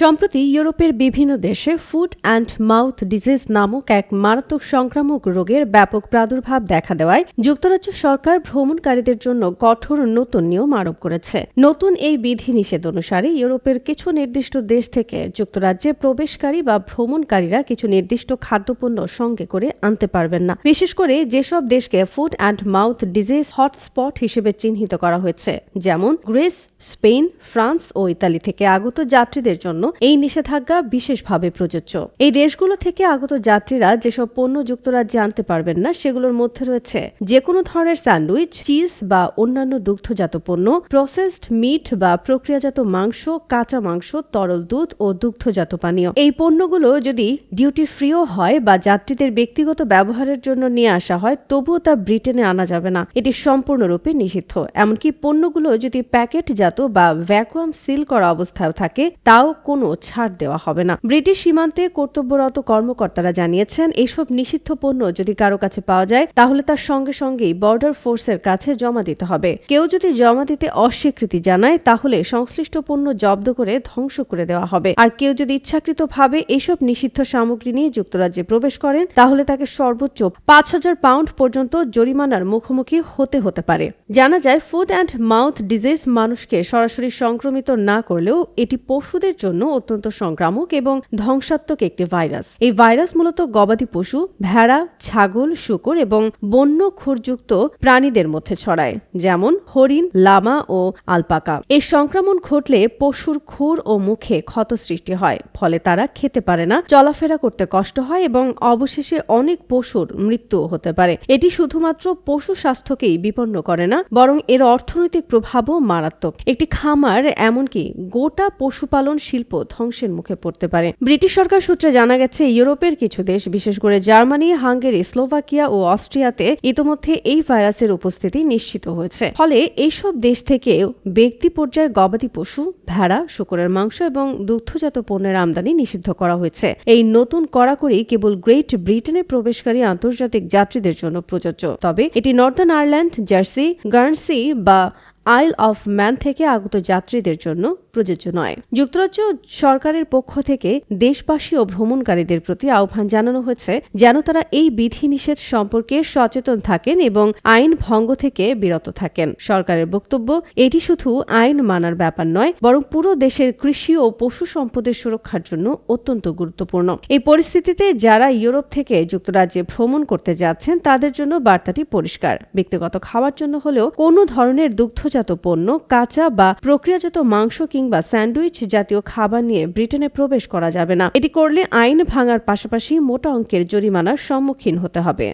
সম্প্রতি ইউরোপের বিভিন্ন দেশে ফুড অ্যান্ড মাউথ ডিজিজ নামক এক মারাত্মক সংক্রামক রোগের ব্যাপক প্রাদুর্ভাব দেখা দেওয়ায় যুক্তরাজ্য সরকার ভ্রমণকারীদের জন্য কঠোর নতুন নিয়ম আরোপ করেছে। নতুন এই বিধিনিষেধ অনুসারে ইউরোপের কিছু নির্দিষ্ট দেশ থেকে যুক্তরাজ্যে প্রবেশকারী বা ভ্রমণকারীরা কিছু নির্দিষ্ট খাদ্যপণ্য সঙ্গে করে আনতে পারবেন না। বিশেষ করে যেসব দেশকে food and mouth disease hotspot হিসেবে চিহ্নিত করা হয়েছে, যেমন গ্রিস, স্পেন, ফ্রান্স ও ইতালি থেকে আগত যাত্রীদের জন্য এই নিষেধাজ্ঞা বিশেষভাবে প্রযোজ্য। এই দেশগুলো থেকে আগত যাত্রীরা যেসব পণ্য যুক্তরাজ্যে আনতে পারবেন না, সেগুলোর মধ্যে রয়েছে যে কোনো ধরনের স্যান্ডউইচ, চিজ বা অন্যান্য দুগ্ধজাত পণ্য, প্রসেসড মিট বা প্রক্রিয়াজাত মাংস, কাঁচা মাংস, তরল দুধ ও দুগ্ধজাত পানীয়। এই পণ্যগুলো যদি ডিউটি ফ্রিও হয় বা যাত্রীদের ব্যক্তিগত ব্যবহারের জন্য নিয়ে আসা হয়, তবুও তা ব্রিটেনে আনা যাবে না। এটি সম্পূর্ণরূপে নিষিদ্ধ। এমনকি পণ্যগুলো যদি প্যাকেটজাত বা ভ্যাকুয়াম সিল করা অবস্থায় থাকে, তাও কোনো ছাড় দেওয়া হবে না। ব্রিটিশ সীমান্তে কর্তব্যরত কর্মকর্তারা জানিয়েছেন, এসব নিষিদ্ধ পণ্য যদি কারও কাছে পাওয়া যায়, তাহলে তার সঙ্গে সঙ্গেই বর্ডার ফোর্সের কাছে জমা দিতে হবে। কেউ যদি জমা দিতে অস্বীকৃতি জানায়, তাহলে সংশ্লিষ্ট পণ্য জব্দ করে ধ্বংস করে দেওয়া হবে। আর কেউ যদি ইচ্ছাকৃতভাবে এসব নিষিদ্ধ সামগ্রী নিয়ে যুক্তরাজ্যে প্রবেশ করেন, তাহলে তাকে সর্বোচ্চ পাঁচ হাজার পাউন্ড পর্যন্ত জরিমানার মুখোমুখি হতে হতে পারে। জানা যায়, ফুড অ্যান্ড মাউথ ডিজিজ মানুষকে সরাসরি সংক্রমিত না করলেও এটি পশুদের জন্য অত্যন্ত সংক্রামক এবং ধ্বংসাত্মক একটি ভাইরাস। এই ভাইরাস মূলত গবাদি পশু, ভেড়া, ছাগল, শুকর এবং বন্য খুরযুক্ত প্রাণীদের মধ্যে ছড়ায়, যেমন হরিণ, লামা ও আলপাকা। এই সংক্রমণ ঘটলে পশুর খুর ও মুখে ক্ষত সৃষ্টি হয়, ফলে তারা খেতে পারে না, চলাফেরা করতে কষ্ট হয় এবং অবশেষে অনেক পশুর মৃত্যু হতে পারে। এটি শুধুমাত্র পশু স্বাস্থ্যকেই বিপন্ন করে না, বরং এর অর্থনৈতিক প্রভাবও মারাত্মক। একটি খামার, এমনকি গোটা পশুপালন শিল্প ধ্বংসের মুখে পড়তে পারে। ব্রিটিশ সরকার সূত্রে জানা গেছে, ইউরোপের কিছু দেশ, বিশেষ করে জার্মানি, হাঙ্গেরি, স্লোভাকিয়া ও অস্ট্রিয়াতে ইতোমধ্যে এই ভাইরাসের উপস্থিতি নিশ্চিত হয়েছে। ফলে এইসব দেশ থেকে ব্যক্তি পর্যায়ে গবাদি পশু, ভেড়া, শুকরের মাংস এবং দুগ্ধজাত পণ্যের আমদানি নিষিদ্ধ করা হয়েছে। এই নতুন কড়াকড়ি কেবল গ্রেট ব্রিটেনে প্রবেশকারী আন্তর্জাতিক যাত্রীদের জন্য প্রযোজ্য। তবে এটি নর্দার্ন আয়ারল্যান্ড, জার্সি গার্নসি বা আইল অফ ম্যান থেকে আগত যাত্রীদের জন্য প্রযোজ্য নয়। যুক্তরাজ্য সরকারের পক্ষ থেকে দেশবাসী ও ভ্রমণকারীদের প্রতি আহ্বান জানানো হয়েছে যেন তারা এই বিধিনিষেধ সম্পর্কে সচেতন থাকেন এবং আইন ভঙ্গ থেকে বিরত থাকেন। সরকারের বক্তব্য, এটি শুধু আইন মানার ব্যাপার নয়, বরং পুরো দেশের কৃষি ও পশু সম্পদের সুরক্ষার জন্য অত্যন্ত গুরুত্বপূর্ণ। এই পরিস্থিতিতে যারা ইউরোপ থেকে যুক্তরাজ্যে ভ্রমণ করতে যাচ্ছেন, তাদের জন্য বার্তাটি পরিষ্কার। ব্যক্তিগত খাওয়ার জন্য হলেও কোনো ধরনের দুগ্ধজাত পণ্য, কাঁচা বা প্রক্রিয়াজাত মাংস কিংবা স্যান্ডউইচ জাতীয় খাবার নিয়ে ব্রিটেনে প্রবেশ করা যাবে না। এটি করলে আইন ভাঙার পাশাপাশি মোটা অঙ্কের জরিমানার সম্মুখীন হতে হবে।